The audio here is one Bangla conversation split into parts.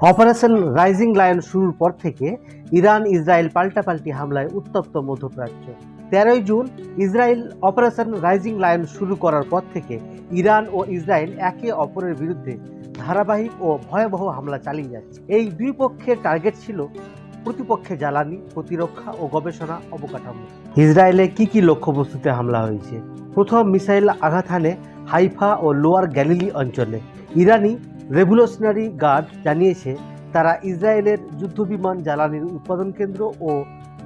অপারেশন রাইজিং লায়ন শুরুর পর থেকে ইরান ইসরায়েল পাল্টাপাল্টি হামলায় উত্তপ্ত মধ্যপ্রাচ্য। তেরোই June Israel operation rising lion শুরু করার পর থেকে ইরান ও ইসরায়েল একে অপরের বিরুদ্ধে ধারাবাহিক ও ভয়াবহ হামলা চালিয়ে যাচ্ছে। এই দুই পক্ষের টার্গেট ছিল প্রতিপক্ষে জ্বালানি, প্রতিরক্ষা ও গবেষণা অবকাঠামো। ইসরায়েলে কি কি লক্ষ্যবস্তুতে হামলা হয়েছে? প্রথম মিসাইল আঘাত হানে হাইফা ও লোয়ার গ্যালিলি অঞ্চলে ইরানি রেভলিউশনারি গার্ড জানিয়েছে, তারা ইসরায়েলের যুদ্ধবিমান জ্বালানির উৎপাদন কেন্দ্র ও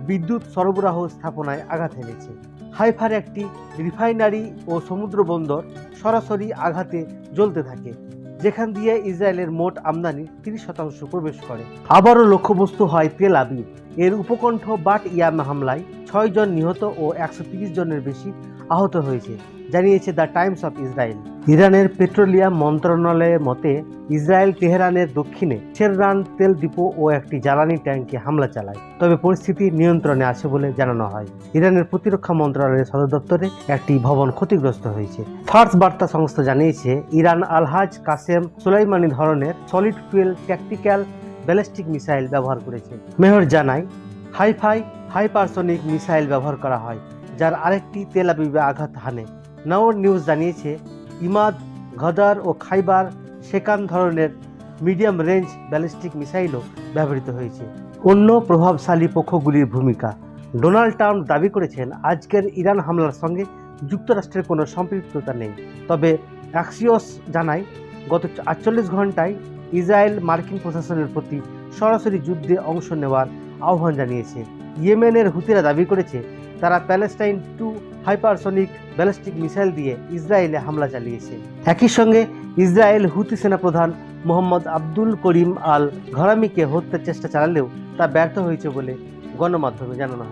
বিদ্যুৎ সরবরাহ স্থাপনায় আঘাত এনেছে। হাইফার একটি রিফাইনারি ও সমুদ্র বন্দর সরাসরি আঘাতে জ্বলতে থাকে, যেখান দিয়ে ইসরায়েলের মোট আমদানি তিরিশ শতাংশ প্রবেশ করে। আবারও লক্ষ্যবস্তু হয় তেল আবিব। এর উপকণ্ঠ বাট ইয়াম হামলায় ছয় জন নিহত ও একশো জনের বেশি আহত হয়েছে। জানিয়েছে দ্য টাইমস অফ ইসরায়েল। ইরানের পেট্রোলিয়াম মন্ত্রণালয়ের মতে, ইসরায়েল তেহরানের দক্ষিণে শেররান তেল ডিপো ও একটি জ্বালানি ট্যাঙ্কে হামলা চালায়। তবে পরিস্থিতি নিয়ন্ত্রণে আছে বলে জানানো হয়। ইরানের প্রতিরক্ষা মন্ত্রণালয়ের সদর দপ্তরে একটি ভবন ক্ষতিগ্রস্ত হয়েছে। ফার্স বার্তা সংস্থা জানিয়েছে, ইরান আলহাজ কাসেম সুলাইমানি ধরনের solid fuel tactical ballistic missile ব্যবহার করেছে। মেহর জানায়, হাইফাই হাইপারসনিক মিসাইল ব্যবহার করা হয়, যার আরেকটি তেল আবিবে আঘাত হানে। নাওর নিউজ জানিয়েছে, ইমাদ গদার ও খাইবার সেকান ধরনের মিডিয়াম রেঞ্জ ব্যালিস্টিক মিসাইলও ব্যবহৃত হয়েছে। অন্য প্রভাবশালী পক্ষগুলির ভূমিকা। ডোনাল্ড ট্রাম্প দাবি করেছেন, আজকের ইরান হামলার সঙ্গে যুক্তরাষ্ট্রের কোনো সম্পৃক্ততা নেই। তবে অ্যাক্সিওস জানায়, গত আটচল্লিশ ঘন্টায় ইসরায়েল মার্কিন প্রশাসনের প্রতি সরাসরি যুদ্ধে অংশ নেওয়ার আহ্বান জানিয়েছে। ইয়েমেনের হুতিরা দাবি করেছে, তারা Palestine two hypersonic ballistic missile দিয়ে ইসরায়েলে হামলা চালিয়েছে। একই সঙ্গে ইসরায়েল হুতি সেনাপ্রধান মোহাম্মদ আব্দুল করিম আল ঘরামিকে হত্যার চেষ্টা চালালেও তা ব্যর্থ হয়েছে বলে গণমাধ্যমে জানানো হয়।